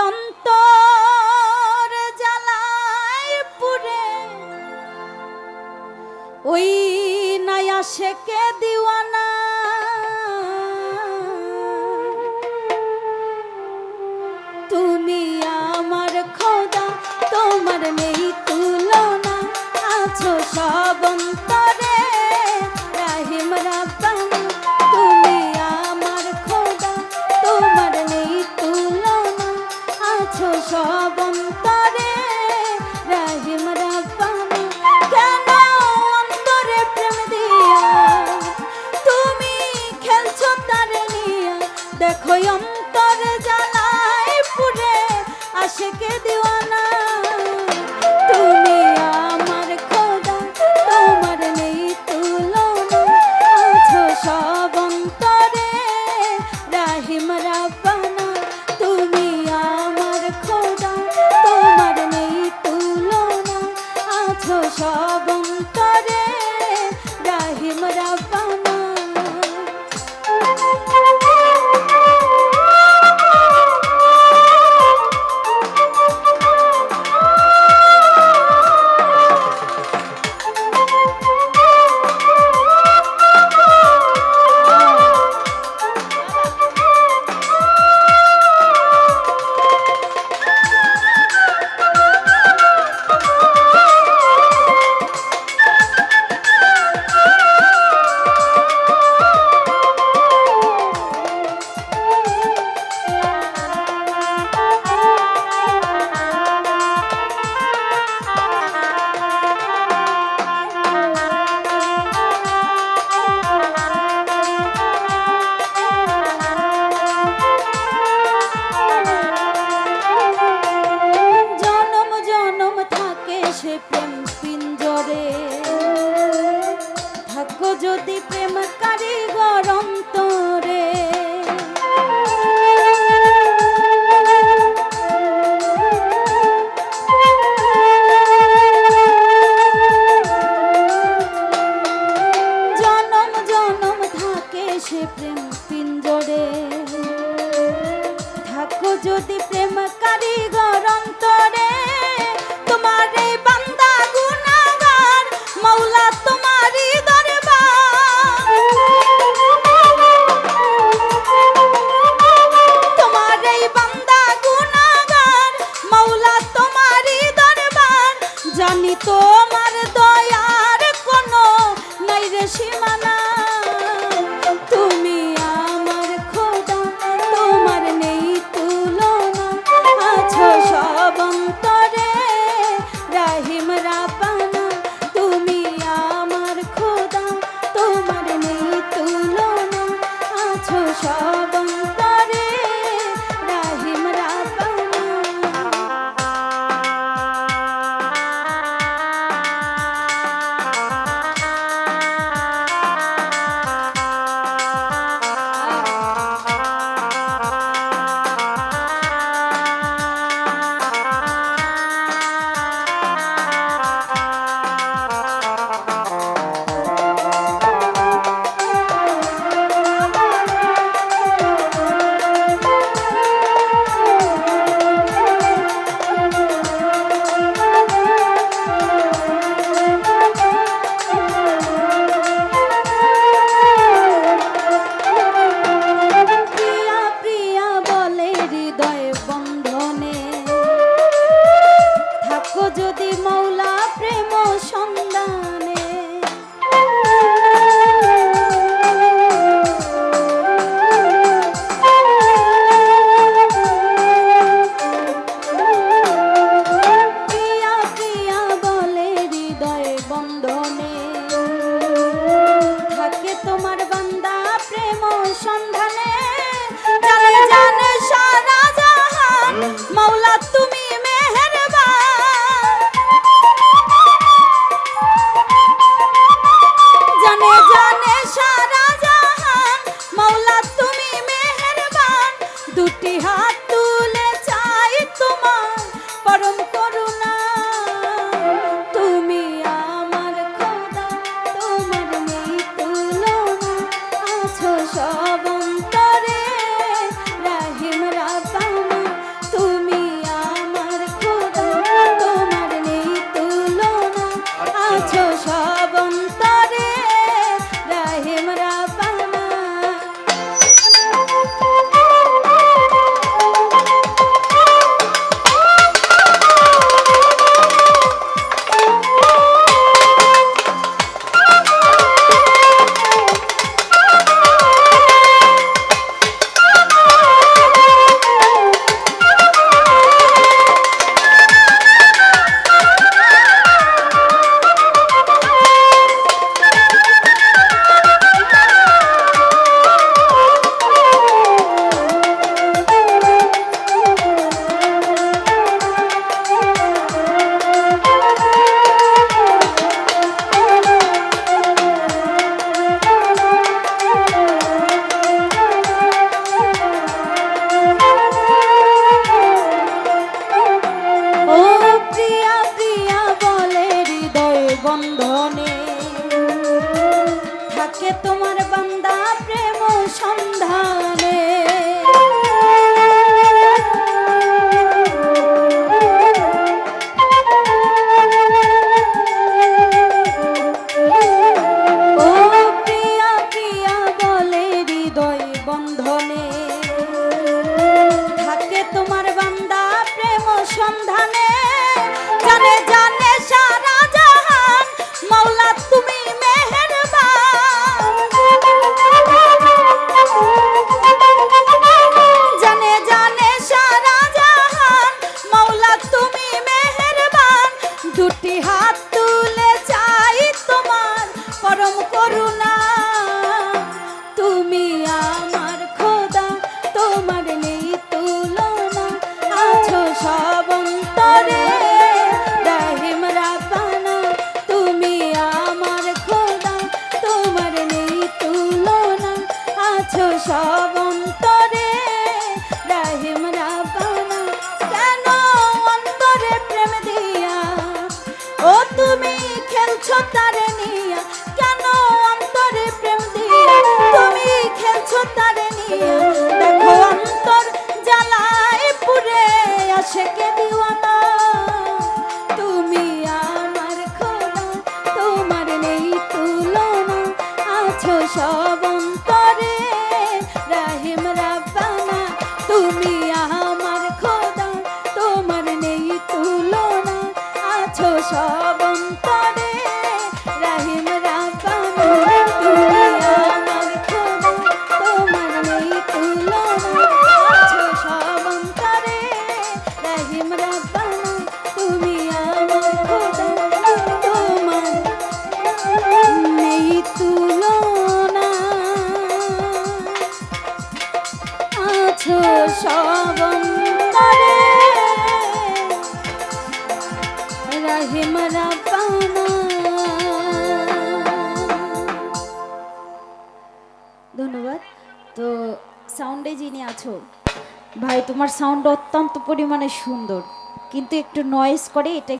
অন্তর জ্বালায় পুরে ওই নাই আসে কে দিওয়ানা যদি প্রেম কারিগর অন্তরে তোমার এই বান্দা গুণাগার মৌলা তোমারই দরবার। তোমার এই বান্দা গুণাগার মৌলা তো সন্ধানে জানে জানে সারা জাহান। মাওলা, তুমি মেহেরবান। জানে জানে সারা জাহান। মাওলা, তুমি মেহেরবান। দুটি হাত বন্ধনে। থাকে তোমার বান্দা প্রেম সন্ধ্যা। সবন্ত দিয়া রাহিম রাব্বানা ধন্যবাদ তো সাউন্ডে যিনি আছো, ভাই, তোমার সাউন্ড অত্যন্ত পরিমাণে সুন্দর। কিন্তু একটু নয়েজ করে, এটা